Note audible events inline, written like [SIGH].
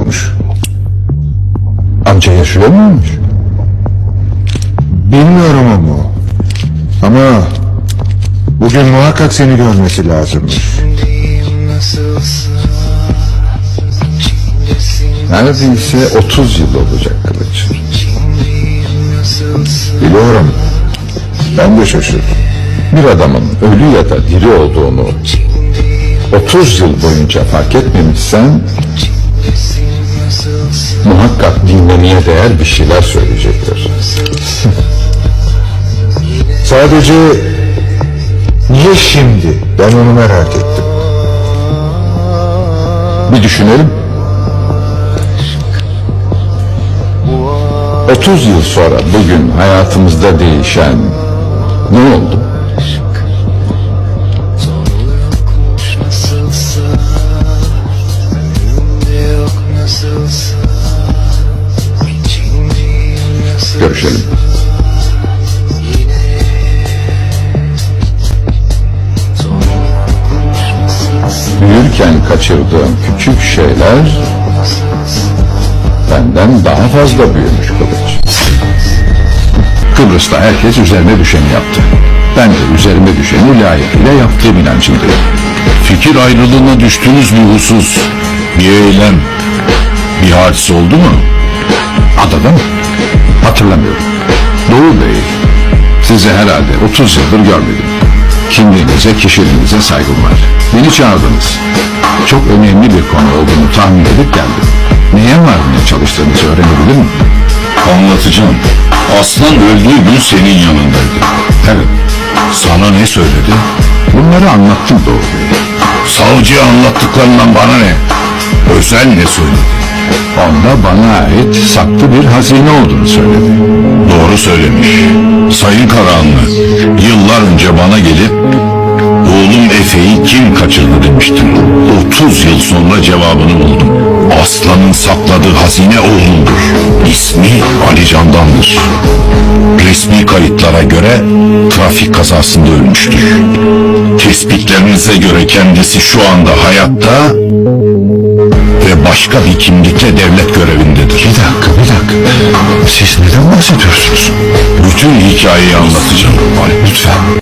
olurmuş. Amca yaşıyor muymuş? Bilmiyorum ama. Ama bugün muhakkak seni görmesi lazımmış. Neredeyse 30 yıl olacak Kılıç. Biliyorum. Ben de şaşırdım. Bir adamın ölü ya da diri olduğunu 30 yıl boyunca fark etmemişsen muhakkak dinlemeye değer bir şeyler söyleyecektir. [LAUGHS] Sadece niye şimdi? Ben onu merak ettim. Bir düşünelim. 30 yıl sonra bugün hayatımızda değişen ne oldu? Görüşelim. Büyürken kaçırdığım küçük şeyler benden daha fazla büyümüş kılıç. Kıbrıs'ta herkes üzerine düşeni yaptı. Ben de üzerime düşeni layıkıyla yaptığım inancındayım. Fikir ayrılığına düştüğünüz bir husus, bir eylem, bir hadise oldu mu? Adada mı? Hatırlamıyorum. Doğu Bey, sizi herhalde 30 yıldır görmedim. Kimliğinize, kişiliğinize saygım var. Beni çağırdınız. Çok önemli bir konu olduğunu tahmin edip geldim. Neye varmaya çalıştığınızı öğrenebilir miyim? Anlatacağım. Aslan öldüğü gün senin yanındaydı. Evet, Sana ne söyledi? bunları anlattım Doğu Bey. Savcıya anlattıklarından bana ne? Özel ne söyledi? Onda bana ait saklı bir hazine olduğunu söyledi. Doğru söylemiş. Sayın Karahanlı, yıllar önce bana gelip oğlum Efe'yi kim kaçırdı demiştin. 30 yıl sonra cevabını buldum. Aslanın sakladığı hazine oğlumdur. İsmi Ali Candan'dır. Resmi kayıtlara göre trafik kazasında ölmüştür. Tespitlerinize göre kendisi şu anda hayatta başka bir kimlikle devlet görevindedir. Bir dakika, bir dakika. Siz neden bahsediyorsunuz? Bütün hikayeyi anlatacağım. Ali lütfen.